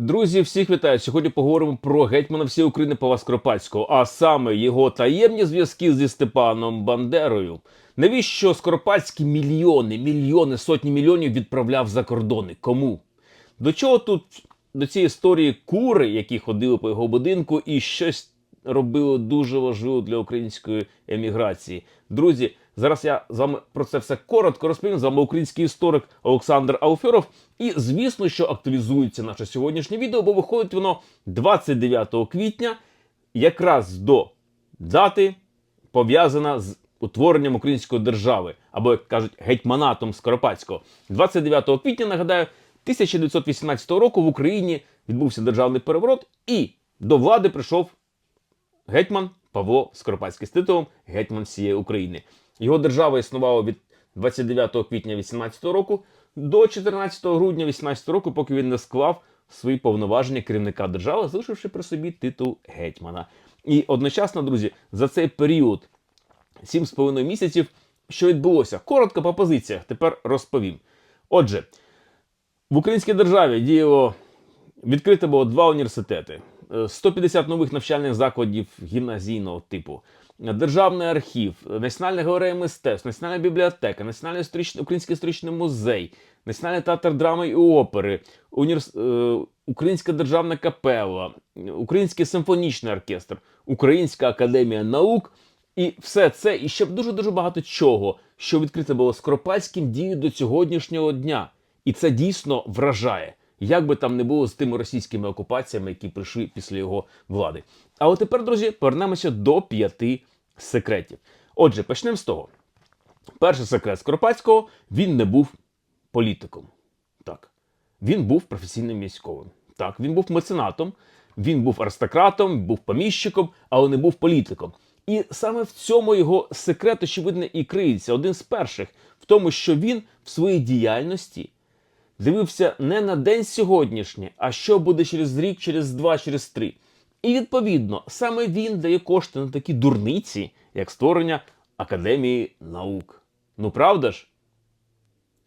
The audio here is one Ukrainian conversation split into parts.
Друзі, всіх вітаю. Сьогодні поговоримо про гетьмана всієї України Павла Скоропадського, а саме його таємні зв'язки зі Степаном Бандерою. Навіщо Скоропадський мільйони, мільйони, сотні мільйонів відправляв за кордони? Кому? До чого тут до цієї історії кури, які ходили по його будинку, і щось робили дуже важливо для української еміграції? Друзі, зараз я з вами про це все коротко розповім. З вами український історик Олександр Ауферов. І звісно, що актуалізується наше сьогоднішнє відео, бо виходить воно 29 квітня, якраз до дати пов'язана з утворенням української держави, або як кажуть, гетьманатом Скоропадського. 29 квітня, нагадаю, 1918 року в Україні відбувся державний переворот, і до влади прийшов гетьман Павло Скоропадський з титулом Гетьман всієї України. Його держава існувала від 29 квітня 18 року до 14 грудня 18 року, поки він не склав свої повноваження керівника держави, залишивши при собі титул гетьмана. І одночасно, друзі, за цей період 7,5 місяців, що відбулося? Коротко по позиціях. Тепер розповім. Отже, в українській державі діяло відкрито було два університети, 150 нових навчальних закладів гімназійного типу, державний архів, Національна галерея мистецтв, Національна бібліотека, Національний історичний, український історичний музей, Національний театр драми і опери, універс... е, Українська державна капела, Український симфонічний оркестр, Українська академія наук. І все це, і ще дуже дуже багато чого, що відкрите було Скоропадським, діє до сьогоднішнього дня. І це дійсно вражає, як би там не було з тими російськими окупаціями, які прийшли після його влади. А от тепер, друзі, повернемося до п'яти секретів. Отже, почнемо з того. Перший секрет Скоропадського він не був політиком. Так. Він був професійним військовим. Так, він був меценатом, він був аристократом, був поміщиком, але не був політиком. І саме в цьому його секрет, очевидно, і криється. Один з перших в тому, що він в своїй діяльності дивився не на день сьогоднішній, а що буде через рік, через два, через три. І відповідно, саме він дає кошти на такі дурниці, як створення Академії наук. Ну правда ж?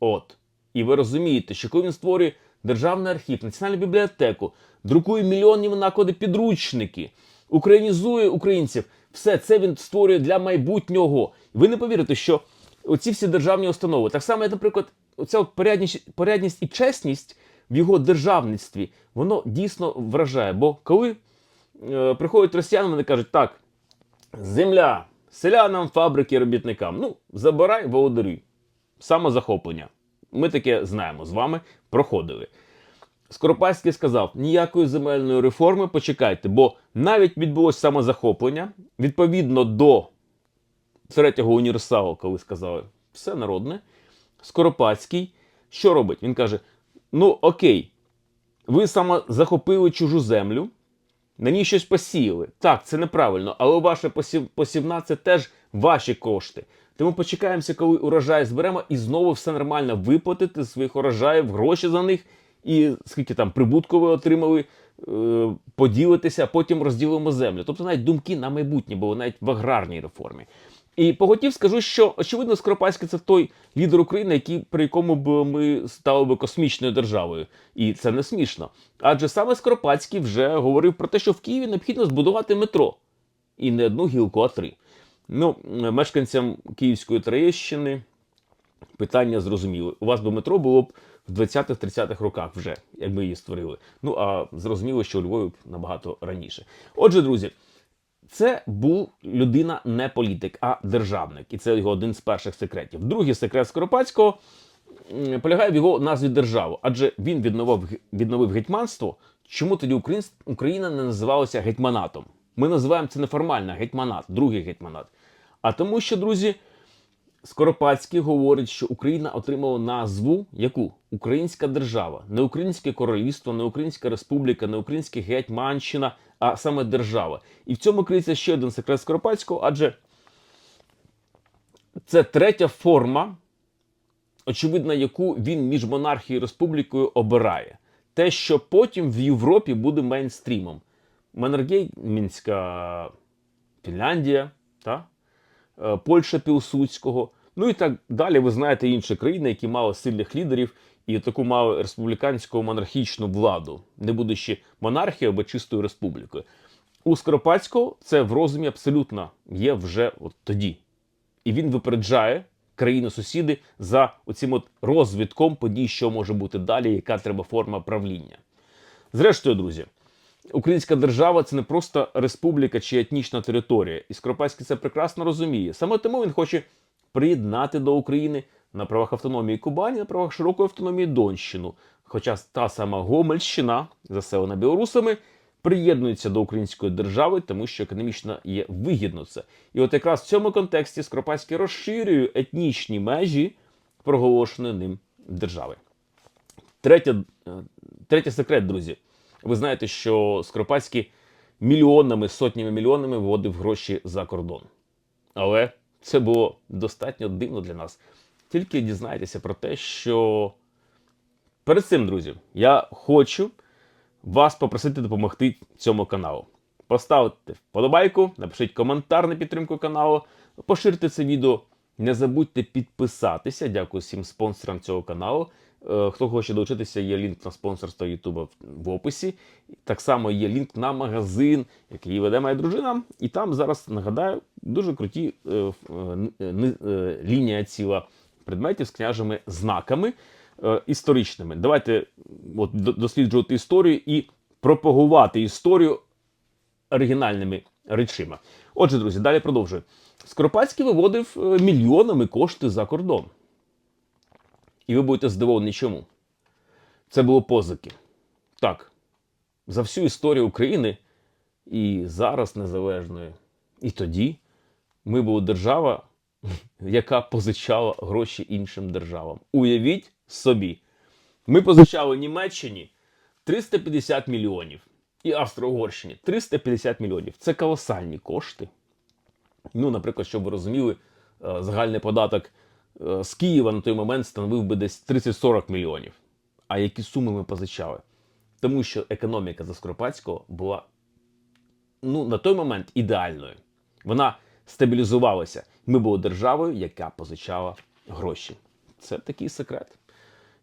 От. І ви розумієте, що коли він створює державний архів, національну бібліотеку, друкує мільйонні наклади підручники, українізує українців, все це він створює для майбутнього. Ви не повірите, що оці всі державні установи, так само, як, наприклад, оця от порядність, порядність і чесність в його державництві, воно дійсно вражає. Бо коли е, приходять росіяни, вони кажуть, так, земля, селянам, фабрики, робітникам, ну, забирай, володарюй. Самозахоплення. Ми таке знаємо з вами, проходили. Скоропадський сказав: ніякої земельної реформи почекайте, бо навіть відбулось самозахоплення відповідно до третього універсалу, коли сказали все народне. Скоропадський що робить? Він каже: Ну, окей, ви саме захопили чужу землю, на ній щось посіяли. Так, це неправильно, але ваше посів... посівна це теж ваші кошти. Тому почекаємося, коли урожай зберемо, і знову все нормально виплатити з своїх урожаїв, гроші за них, і скільки там прибутку ви отримали, е, поділитися, а потім розділимо землю. Тобто навіть думки на майбутнє були навіть в аграрній реформі. І поготів скажу, що очевидно Скоропадський це той лідер України, який при якому б ми стали би космічною державою, і це не смішно. Адже саме Скоропадський вже говорив про те, що в Києві необхідно збудувати метро, і не одну гілку, а три. Ну, мешканцям Київської Троєщини питання зрозуміли. У вас би метро було б в 20-30-х роках вже, як ми її створили. Ну а зрозуміло, що у Львові набагато раніше. Отже, друзі. Це був людина не політик, а державник, і це його один з перших секретів. Другий секрет Скоропадського полягає в його назві державу, адже він відновив, відновив гетьманство. Чому тоді Україна не називалася гетьманатом? Ми називаємо це неформально гетьманат, другий гетьманат. А тому, що, друзі, Скоропадський говорить, що Україна отримала назву яку? Українська держава, не Українське королівство, не Українська республіка, не Українська Гетьманщина, а саме держава. І в цьому криється ще один секрет Скоропадського, адже це третя форма, очевидно, яку він між монархією і республікою обирає. Те, що потім в Європі буде мейнстрімом. Маннергеймінська Фінляндія, та? Е, Польща Пілсудського. Ну і так далі, ви знаєте інші країни, які мали сильних лідерів і таку мав республіканську монархічну владу, не будучи монархією або чистою республікою. У Скоропадського це в розумі абсолютно є вже от тоді. І він випереджає країни-сусіди за оцим от розвитком подій, що може бути далі, яка треба форма правління. Зрештою, друзі, українська держава це не просто республіка чи етнічна територія. І Скоропадський це прекрасно розуміє. Саме тому він хоче приєднати до України на правах автономії Кубані, на правах широкої автономії Донщину. Хоча та сама Гомельщина, заселена білорусами, приєднується до української держави, тому що економічно є вигідно це. І от якраз в цьому контексті Скоропадський розширює етнічні межі проголошеної ним держави. Третє, е, третій секрет, друзі. Ви знаєте, що Скоропадський мільйонами, сотнями мільйонами виводив гроші за кордон. Але це було достатньо дивно для нас. Тільки дізнайтеся про те, що перед цим, друзі, я хочу вас попросити допомогти цьому каналу. Поставте вподобайку, напишіть коментар на підтримку каналу, поширте це відео. Не забудьте підписатися. Дякую всім спонсорам цього каналу. Е, Хто хоче долучитися, є лінк на спонсорство Ютуба в описі. Так само є лінк на магазин, який веде моя дружина. І там зараз нагадаю дуже круті е, е, лінія ціла предметів з княжими знаками е, історичними. Давайте от, досліджувати історію і пропагувати історію оригінальними речима. Отже, друзі, далі продовжую. Скоропадський виводив е, мільйонами кошти за кордон. І ви будете здивовані чому. Це було позики. Так, за всю історію України і зараз незалежної, і тоді ми були держава, яка позичала гроші іншим державам. Уявіть собі, ми позичали Німеччині 350 мільйонів і Австро-Угорщині 350 мільйонів. Це колосальні кошти. Ну, наприклад, щоб ви розуміли, е, загальний податок е, з Києва на той момент становив би десь 30-40 мільйонів. А які суми ми позичали? Тому що економіка Заскоропадського була ну, на той момент ідеальною. Вона стабілізувалася. Ми були державою, яка позичала гроші. Це такий секрет.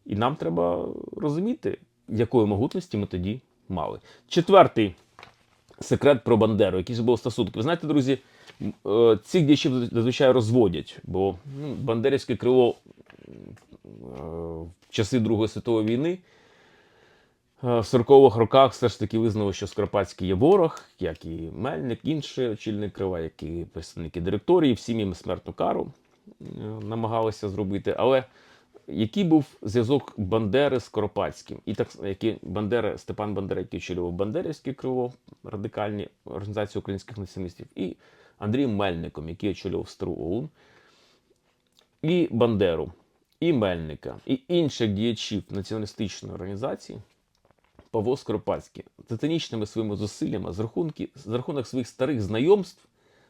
І нам треба розуміти, якої могутності ми тоді мали. Четвертий секрет про Бандеру, ж був стосунки. Ви знаєте, друзі, е, цих діячів зазвичай розводять, бо ну, Бандерівське крило е, в часи Другої світової війни в 40-х роках все ж таки визнало, що Скоропадський є ворог, як і Мельник, інші очільник крила, як і представники директорії, всім їм смертну кару е, намагалися зробити. Але який був зв'язок Бандери з Скоропадським? І так який Бандера, Степан Бандера, який очолював Бандерівське крило, радикальні організації українських націоналістів, і Андрієм Мельником, який очолював Стару ОУН, і Бандеру, і Мельника, і інших діячів націоналістичної організації Павло Скоропадський титанічними своїми зусиллями з, рахунки, з рахунок своїх старих знайомств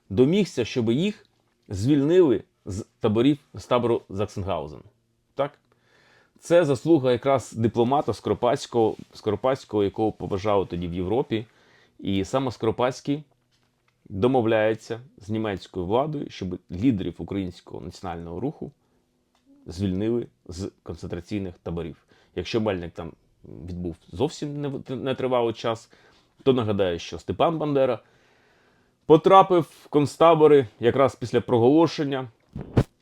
домігся, щоб їх звільнили з таборів з табору Заксенгаузен. Так? Це заслуга якраз дипломата Скоропадського, Скоропадського, якого поважали тоді в Європі. І саме Скоропадський домовляється з німецькою владою, щоб лідерів українського національного руху звільнили з концентраційних таборів. Якщо Мельник там відбув зовсім нетривалий час, то нагадаю, що Степан Бандера потрапив в концтабори якраз після проголошення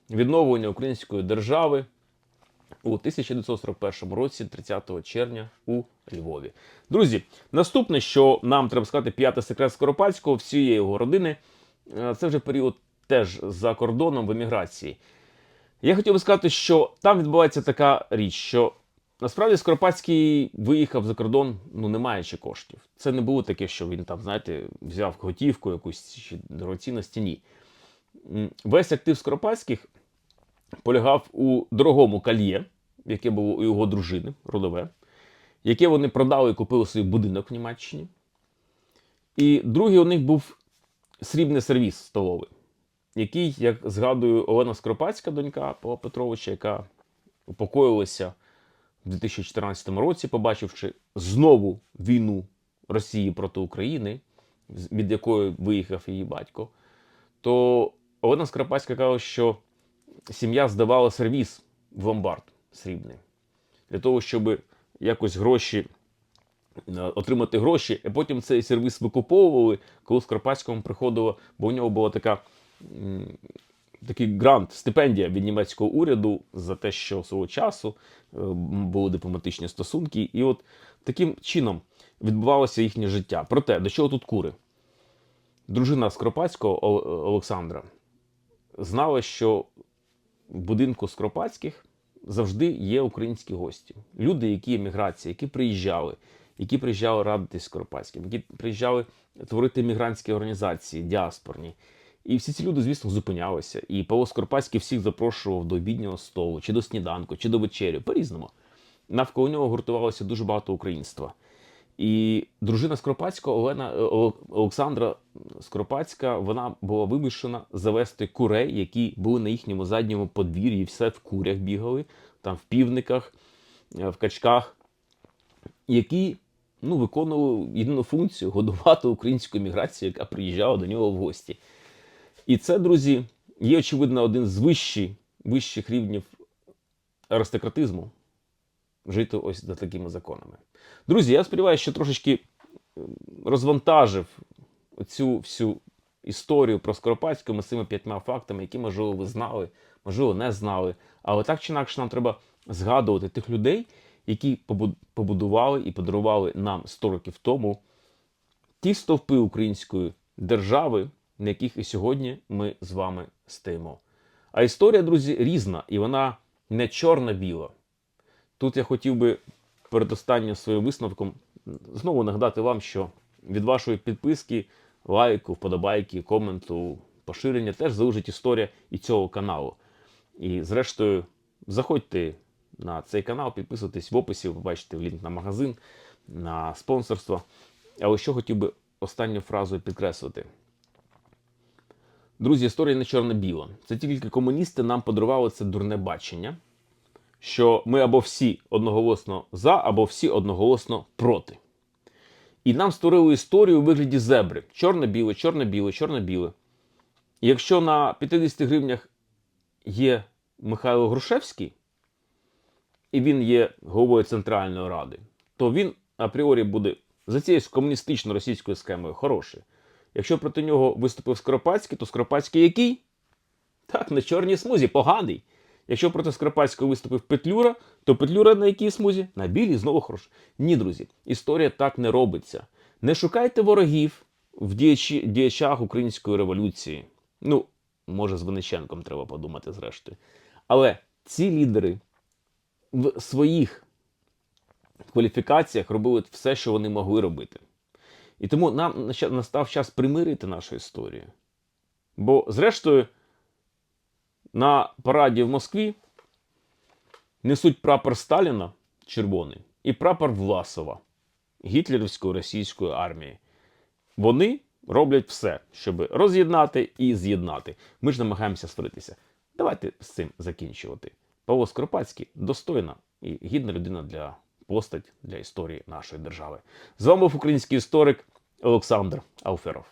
відновлення української держави у 1941 році, 30 червня у Львові. Друзі, наступне, що нам треба сказати, п'ятий секрет Скоропадського, всієї його родини, е, це вже період теж за кордоном в еміграції. Я хотів би сказати, що там відбувається така річ, що насправді Скоропадський виїхав за кордон, ну не маючи коштів. Це не було таке, що він там, знаєте, взяв готівку якусь чи дорогоцінності. Ні. М, Весь актив Скоропадських полягав у дорогому кольє, яке було у його дружини, родове, яке вони продали і купили свій будинок в Німеччині. І другий у них був срібний сервіс столовий, який, як згадую, Олена Скоропадська, донька Павла Петровича, яка упокоїлася в 2014 році, побачивши знову війну Росії проти України, від якої виїхав її батько, то Олена Скоропадська каже, що сім'я здавала сервіс в ломбард срібний. для того, щоб якось гроші е, отримати гроші, і потім цей сервіс викуповували, коли Скоропадському приходило, бо у нього була така. Такий грант, стипендія від німецького уряду за те, що свого часу е, були дипломатичні стосунки, і от таким чином відбувалося їхнє життя. Проте, до чого тут кури? Дружина Скоропадського Олександра знала, що в будинку Скоропадських завжди є українські гості. Люди, які еміграції, які приїжджали, які приїжджали радитись Скоропадським, які приїжджали творити мігрантські організації, діаспорні. І всі ці люди, звісно, зупинялися. І Павло Скоропадський всіх запрошував до обіднього столу, чи до сніданку, чи до вечері, по-різному. Навколо нього гуртувалося дуже багато українства. І дружина Скоропадського Олена е, Олександра Скоропадська вона була вимушена завести курей, які були на їхньому задньому подвір'ї, все в курях бігали, там в півниках, е, в качках, які ну, виконували єдину функцію годувати українську еміграцію, яка приїжджала до нього в гості. І це, друзі, є, очевидно, один з вищих, вищих рівнів аристократизму жити ось за такими законами. Друзі, я сподіваюся, що трошечки розвантажив цю всю історію про Скоропадського з цими п'ятьма фактами, які, можливо, ви знали, можливо, не знали. Але так чи інакше нам треба згадувати тих людей, які побудували і подарували нам 100 років тому ті стовпи української держави, на яких і сьогодні ми з вами стоїмо. А історія, друзі, різна, і вона не чорно-біла. Тут я хотів би перед останнім своїм висновком знову нагадати вам, що від вашої підписки, лайку, вподобайки, коменту, поширення теж залежить історія і цього каналу. І зрештою, заходьте на цей канал, підписуйтесь в описі, ви побачите лінк на магазин, на спонсорство. Але що хотів би останню фразу підкреслити. Друзі, історія не чорно-біла. Це тільки комуністи нам подарували це дурне бачення, що ми або всі одноголосно за, або всі одноголосно проти. І нам створили історію у вигляді зебри: чорно-біле, чорно-біле, чорно-біле. І якщо на 50 гривнях є Михайло Грушевський, і він є головою Центральної Ради, то він апріорі буде за цією комуністично-російською схемою хороший. Якщо проти нього виступив Скоропадський, то Скоропадський який? Так, на чорній смузі, поганий. Якщо проти Скоропадського виступив Петлюра, то Петлюра на якій смузі? На білій знову хорош. Ні, друзі, історія так не робиться. Не шукайте ворогів в діячі, діячах української революції. Ну, може, з Винниченком треба подумати зрештою. Але ці лідери в своїх кваліфікаціях робили все, що вони могли робити. І тому нам настав час примирити нашу історію. Бо, зрештою, на параді в Москві несуть прапор Сталіна червоний і прапор Власова гітлерівської російської армії. Вони роблять все, щоб роз'єднати і з'єднати. Ми ж намагаємося сваритися. Давайте з цим закінчувати. Павло Скоропадський достойна і гідна людина для постать для історії нашої держави. З вами був український історик Олександр Ауферов.